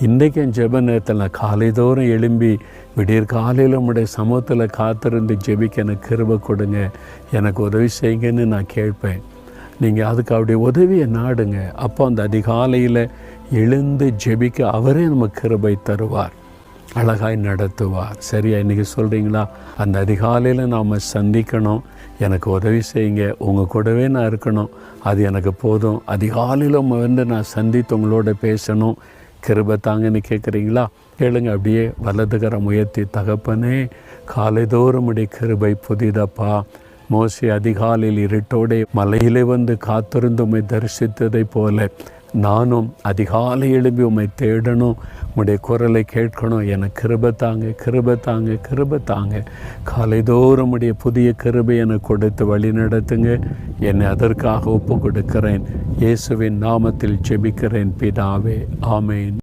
இன்றைக்கு என் ஜெப நேரத்தில் நான் காலைதோறும் எழும்பி விடியற் காலையில் உங்களுடைய சமூகத்தில் காத்திருந்து ஜெபிக்க எனக்கு கிருபை கொடுங்க. எனக்கு உதவி செய்யுங்கன்னு நான் கேட்பேன். நீங்கள் அதுக்கு அவருடைய உதவியை நாடுங்க. அப்போ அந்த அதிகாலையில் எழுந்து ஜெபிக்க அவரே நமக்கு கிருபை தருவார். அழகாய் நடத்துவார். சரியா? இன்றைக்கி சொல்கிறீங்களா அந்த அதிகாலையில் நாம் சந்திக்கணும். எனக்கு உதவி செய்யுங்க. உங்கள் கூடவே நான் இருக்கணும். அது எனக்கு போதும். அதிகாலையில் வந்து நான் சந்தித்து உங்களோட பேசணும். கிருபை தாங்கன்னு கேட்குறீங்களா கேளுங்க அப்படியே வலதுகரம் உயர்த்தி தகப்பனே காலைதோறும் உடைய கிருபை புதிதப்பா. மோசி அதிகாலையில் இருட்டோடே மலையிலே வந்து காத்திருந்து தரிசித்ததைப் போல நானும் அதிகாலை எழுப்பி உம்மை தேடணும். உம்முடைய குரலை கேட்கணும். எனக்கு கிருபை தாங்க கிருபை தாங்க கிருபை தாங்க. காலைதோறும் உடைய புதிய கிருபை எனக்கு கொடுத்து வழி நடத்துங்க. என்னை அதற்காக ஒப்பு கொடுக்கிறேன் இயேசுவின் நாமத்தில் செபிக்கிறேன் பிதாவே. ஆமேன்.